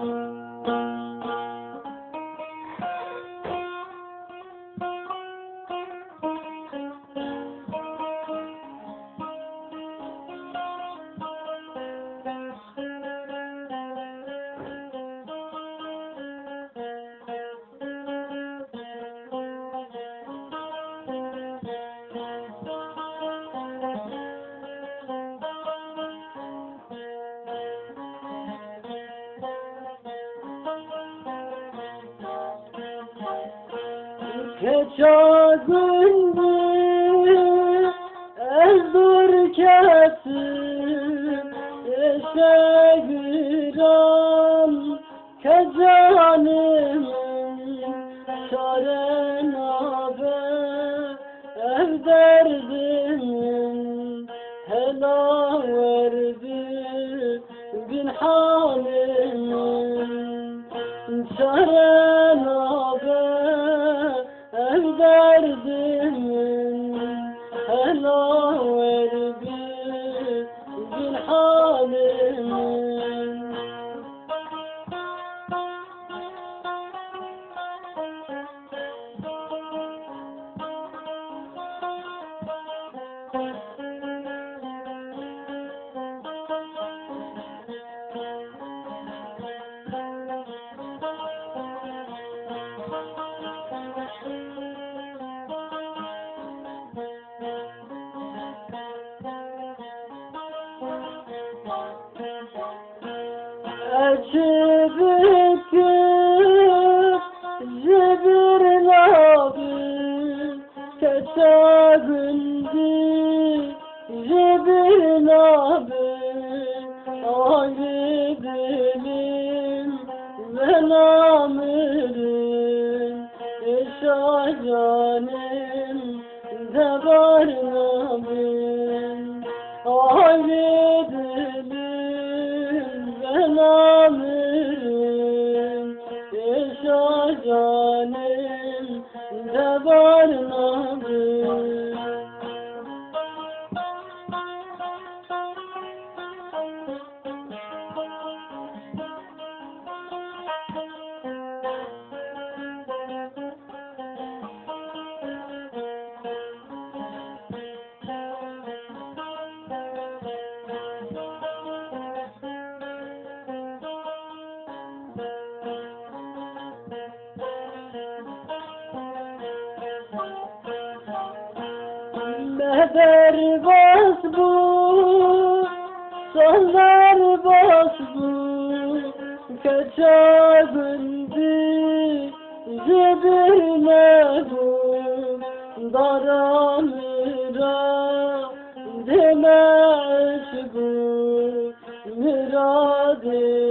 Thank you. Keçagündü ezdur kesin eşeğiram kecanım çaren abe ev derdim hela verdi bin halim çaren Acıdır Ayrı dilim ve namirim Eşacanim de var nabim Ayrı Mehter bas bu, sonlar bas bu, kaçagündü, zibirine bu, daramıra, deme bu, müradime,